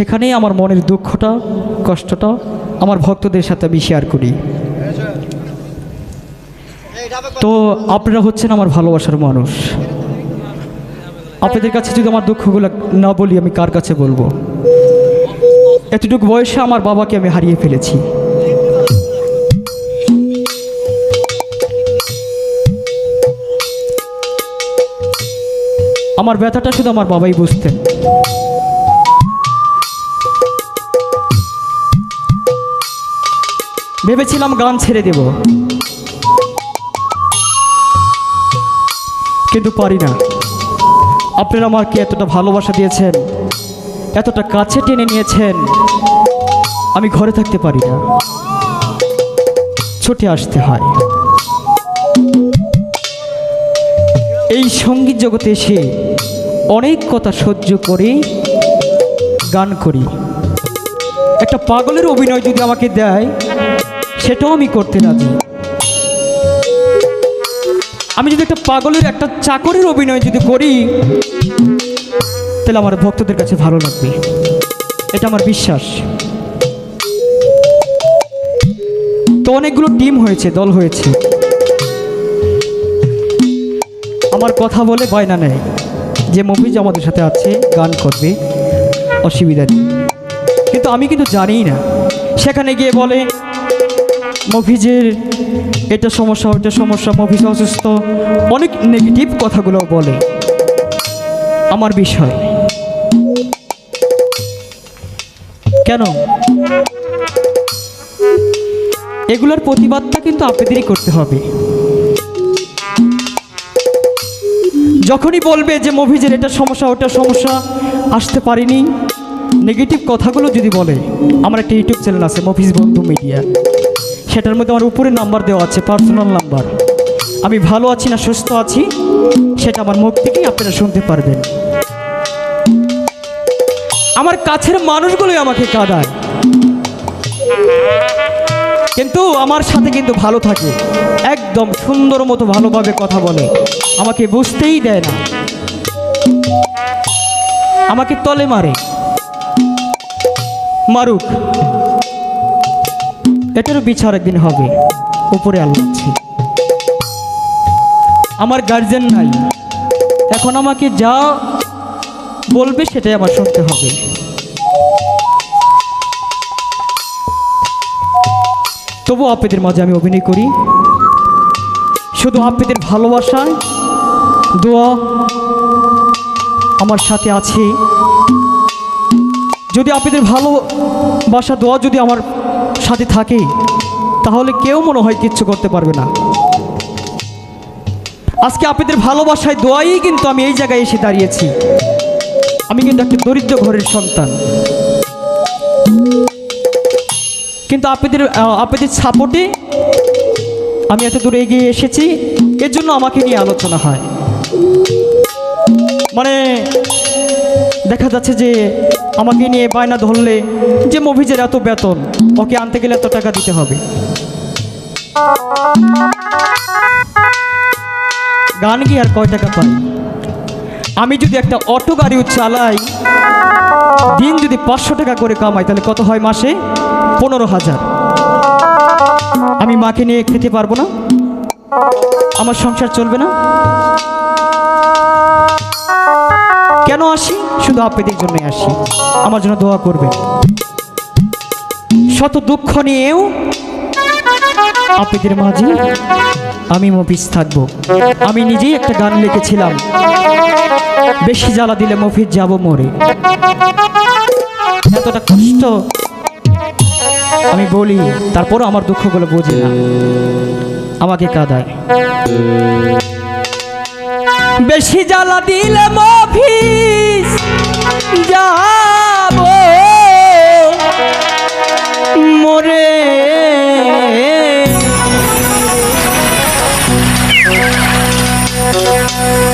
সেখানেই আমার মনের দুঃখটা, কষ্টটা আমার ভক্তদের সাথে আমি শেয়ার করি। তো আপনারা হচ্ছেন আমার ভালোবাসার মানুষ। আপনাদের কাছে যদি আমার দুঃখগুলো না বলি, আমি কার কাছে বলব? এতটুকু বয়সে আমার বাবাকে আমি হারিয়ে ফেলেছি। আমার ব্যথাটা শুধু আমার বাবাই বুঝতেন। ভেবেছিলাম গান ছেড়ে দেব। কিন্তু পারি না। আপনারা আমাকে এতটা ভালোবাসা দিয়েছেন, এতটা কাছে টেনে নিয়েছেন, আমি ঘরে থাকতে পারি না। ছুটে আসতে হয়। এই সংগীত জগতে এসে অনেক কথা সহ্য করে গান করি। একটা পাগলের অভিনয় যদি আমাকে দেয় সেটাও আমি করতে রাজি। আমি যদি একটা পাগলের একটা চাকরের অভিনয় যদি করি, তাহলে আমার ভক্তদের কাছে ভালো লাগবে। এটা আমার বিশ্বাস। তো অনেকগুলো টিম হয়েছে, দল হয়েছে। আমার কথা বলে বায়না নেয়। যে মফিজ আমাদের সাথে আছে, গান করবে, অসুবিধা নেই। কিন্তু আমি কিন্তু জানি না। সেখানে গিয়ে বলে মফিজের এটা সমস্যা ওটা সমস্যা, মফিজ অসুস্থ। অনেক নেগেটিভ কথাগুলো বলে। আমার বিষয়। কেন? এগুলোর প্রতিবাদটা কিন্তু আপনাদেরই করতে হবে। যখনই বলবে যে মফিজের এটা সমস্যা, ওটা সমস্যা, আসতে পারিনি নেগেটিভ কথাগুলো যদি বলে, আমার একটা ইউটিউব চ্যানেল আছে, মফিজ বন্ধু মিডিয়া সেটার মধ্যে আমার উপরে নাম্বার দেওয়া আছে পার্সোনাল নাম্বার। আমি ভালো আছি না সুস্থ আছি, সেটা আমার মুখ থেকেই আপনারা শুনতে পারবেন। আমার কাছের মানুষগুলোই আমাকে কাঁদায়। কিন্তু আমার সাথে কিন্তু ভালো থাকে, একদম সুন্দর মতো ভালোভাবে কথা বলে, আমাকে বুঝতেই দেয় না। আমাকে তলে মারে। মারুক। এটারও বিচার একদিন হবে। উপরে আল্লাহ আমার গার্জেন নাই। এখন আমাকে যা বলবে সেটাই আমার শুনতে হবে। তবু আপনাদের মাঝে আমি অভিনয় করি। শুধু আপনাদের ভালোবাসায় দোয়া আমার সাথে আছে। যদি আপনাদের ভালোবাসা, দোয়া যদি আমার সাথে থাকে, তাহলে কেউ মনে হয় কিচ্ছু করতে পারবে না। আজকে আপনাদের ভালোবাসায়, দোয়াই কিন্তু আমি এই জায়গায় এসে দাঁড়িয়েছি। আমি কিন্তু একটা দরিদ্র ঘরের সন্তান। কিন্তু আপনাদের আপনাদের সাপোর্টে আমি এত দূরে এগিয়ে এসেছি এর জন্য আমাকে নিয়ে আলোচনা হয়। মানে দেখা যাচ্ছে যে আমাকে নিয়ে বায়না ধরলে যে মভিজের এত বেতন, ওকে আনতে গেলে এত টাকা দিতে হবে। গান কি আর কয় টাকা পাই আমি যদি একটা অটো গাড়িও চালাই, দিন যদি পাঁচশো টাকা করে কামাই, তাহলে কত হয় মাসে? পনেরো হাজার। আমি মাকে নিয়ে খেতে পারব না? আমার সংসার চলবে না? কেন আসি? শুধু আপনাদের জন্যই আসি। আমার জন্য দোয়া করবেন। শত দুঃখ নিয়েও আপনাদের মাঝে আমি মফিজ থাকব। আমি নিজেই একটা গান লিখেছিলাম। বেশি জ্বালা দিলে মফিজ যাব মরে। এতটা কষ্ট আমি বলি, তারপরও আমার দুঃখগুলো বোঝে না। আমাকে কাদায়। বেশি জ্বালা দিলে মফিস যাব। মরে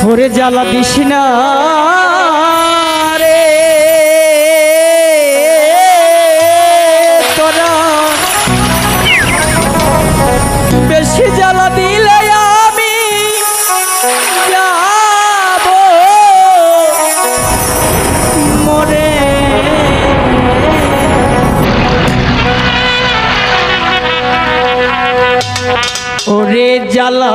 ওরে জ্বালা দিস না। ওরে জ্বালা।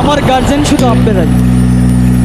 আমার গার্জেন শুধু আপনারাই।